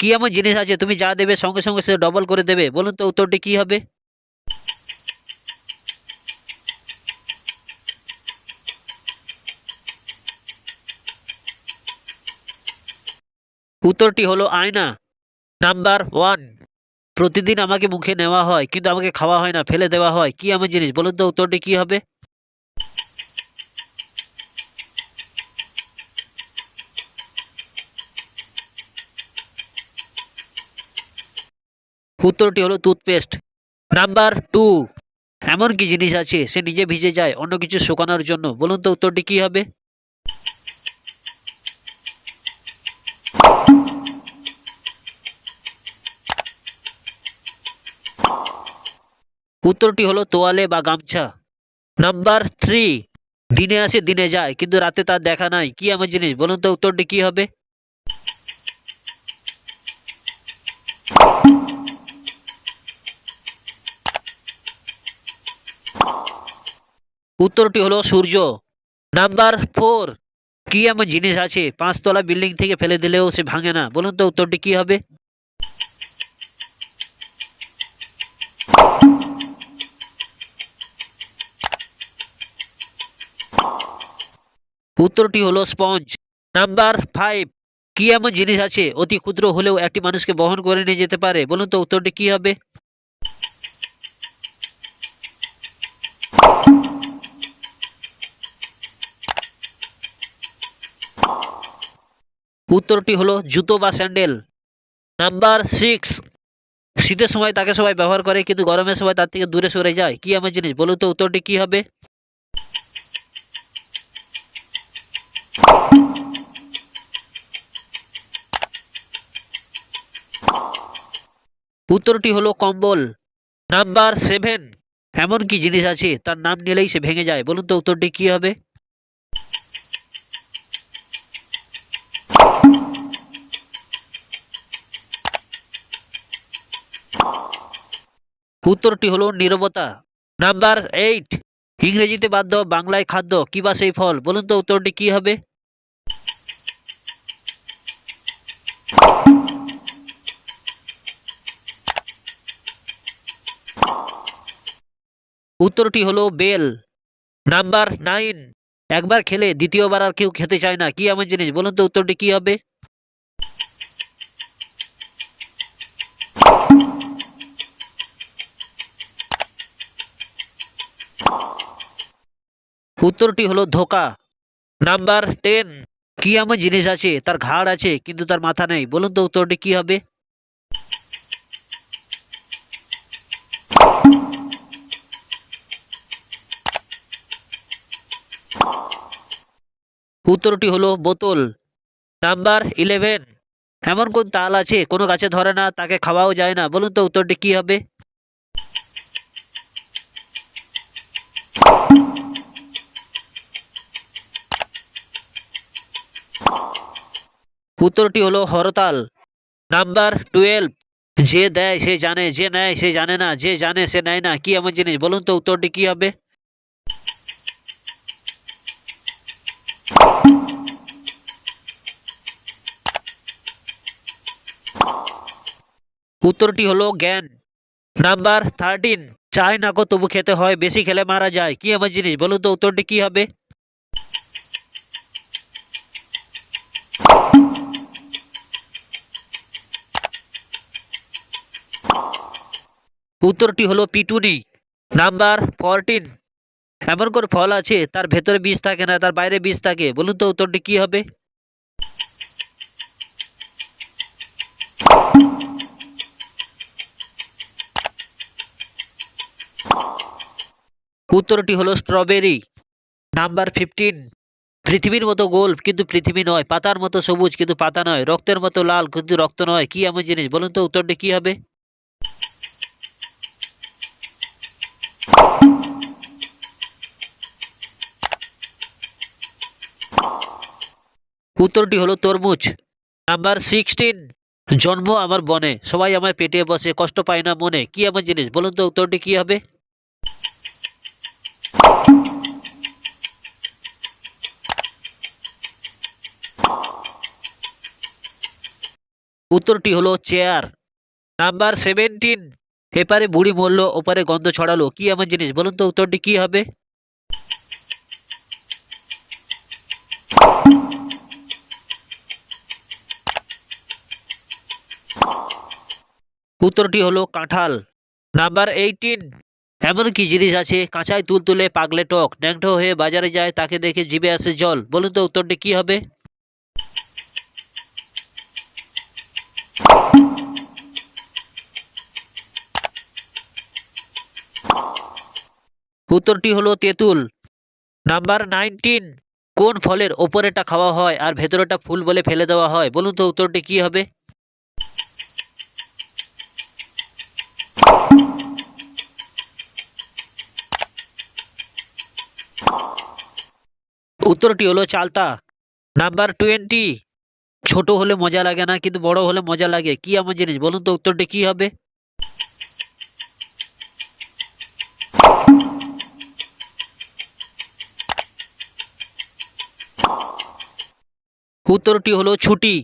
কি এমন জিনিস আছে? তুমি যা দেবে সঙ্গে সঙ্গে সে ডবল করে দেবে। বলুন তো উত্তরটি কি হবে? উত্তরটি হলো আয়না। Number one. প্রতিদিন আমাকে মুখে নেওয়া হয়, কিন্তু আমাকে খাওয়া হয় না, ফেলে দেওয়া হয়। কি এমন জিনিস? বলুন তো উত্তরটি কি হবে? উত্তরটি হলো টুথপেস্ট নাম্বার টু এমন কি জিনিস আছে, সে নিজে ভিজে যায়, অন্য কিছু শুকানোর জন্য। বলুন তো উত্তরটি কি হবে? উত্তরটি হলো তোয়ালে বা গামছা। নাম্বার থ্রি দিনে আসে, দিনে যায়, কিন্তু রাতে তার দেখা নাই। কি এমন জিনিস? বলুন তো উত্তরটি কি হবে? উত্তরটি হলো সূর্য। নাম্বার ফোর, কি এমন জিনিস আছে? পাঁচতলা বিল্ডিং থেকে ফেলে দিলেও সে ভাঙে না। বলুন তো উত্তরটি কি হবে? উত্তরটি হলো স্পঞ্জ। নাম্বার ফাইভ, কি এমন জিনিস আছে? অতি ক্ষুদ্র হলেও একটি মানুষকে বহন করে নিয়ে যেতে পারে। বলুন তো উত্তরটি কি হবে? উত্তরটি হলো জুতো বা স্যান্ডেল। Number six. শীতের সময় তাকে সবাই ব্যবহার করে, কিন্তু গরমের সময় তার থেকে দূরে সরে যায়। কি এমন জিনিস? বলুন তো উত্তরটি কি হবে? উত্তরটি হলো কম্বল। Number seven. এমন কি জিনিস আছে, তার নাম নিলেই সে ভেঙে যায়। বলুন তো উত্তরটি কি হবে? উত্তরটি হলো নীরবতা। Number eight. ইংরেজিতে বাদ্য, বাংলায় খাদ্য, কি বা সেই ফল? বলুন তো উত্তরটি কি হবে? উত্তরটি হলো বেল। Number nine. একবার খেলে দ্বিতীয়বার আর কেউ খেতে চায় না। কি এমন জিনিস? বলুন তো উত্তরটি কি হবে? উত্তরটি হলো ধোকা। নাম্বার টেন কি এমন জিনিস আছে? তার ঘাড় আছে, কিন্তু তার মাথা নেই। বলুন তো উত্তরটি কি হবে? উত্তরটি হলো বোতল। নাম্বার ইলেভেন এমন কোন তাল আছে? কোনো গাছে ধরে না, তাকে খাওয়াও যায় না। বলুন তো উত্তরটি কি হবে? উত্তরটি হলো হরতাল। নাম্বার টুয়েলভ, যে দেয় সে জানে, যে নেয় সে জানে না, যে জানে সে নেয় না, কি এমন জিনিস? বলুন তো উত্তরটি কি হবে? উত্তরটি হলো জ্ঞান। নাম্বার থার্টিন, চায় না কো তবু খেতে হয়, বেশি খেলে মারা যায়, কি এমন জিনিস? বলুন তো উত্তরটি কি হবে? উত্তরটি হলো পিটুনি নাম্বার ফরটিন এমন কোন ফল আছে, তার ভেতরে বীজ থাকে না, তার বাইরে বীজ থাকে। বলুন তো উত্তরটি কি হবে? উত্তরটি হলো স্ট্রবেরি নাম্বার ফিফটিন পৃথিবীর মতো গোল, কিন্তু পৃথিবী নয়। পাতার মতো সবুজ, কিন্তু পাতা নয়। রক্তের মতো লাল, কিন্তু রক্ত নয়। কি এমন জিনিস? বলুন তো উত্তরটি কি হবে? উত্তরটি হলো তরমুজ। নাম্বার সিক্সটিন জন্ম আমার বনে। সবাই আমার পেটে বসে, কষ্ট পায় না মনে। কি এমন জিনিস? বলুন তো উত্তরটি কি হবে? উত্তরটি হলো চেয়ার নাম্বার সেভেন্টিন এপারে বুড়ি মরলো ওপারে গন্ধ ছড়ালো। কি এমন জিনিস? বলুন তো উত্তরটি কি হবে? উত্তরটি হলো কাঁঠাল। নাম্বার এইটিন এমন কি জিনিস আছে? কাঁচায় তুল তুলে পাগলে টক। ন্যাংটো হয়ে বাজারে যায়, তাকে দেখে জিভে আসে জল। বলুন তো উত্তরটি কি হবে? উত্তরটি হলো তেঁতুল। নাম্বার নাইনটিন কোন ফলের ওপরেটা খাওয়া হয় আর ভেতরেটা ফুল বলে ফেলে দেওয়া হয়? বলুন তো উত্তরটি কি হবে? উত্তরটি হলো চালতা। নাম্বার টোয়েন্টি ছোট হলে মজা লাগে না, কিন্তু বড় হলে মজা লাগে। কি এমন জিনিস? বলুন তো উত্তরটি কি হবে? উত্তরটি হলো ছুটি।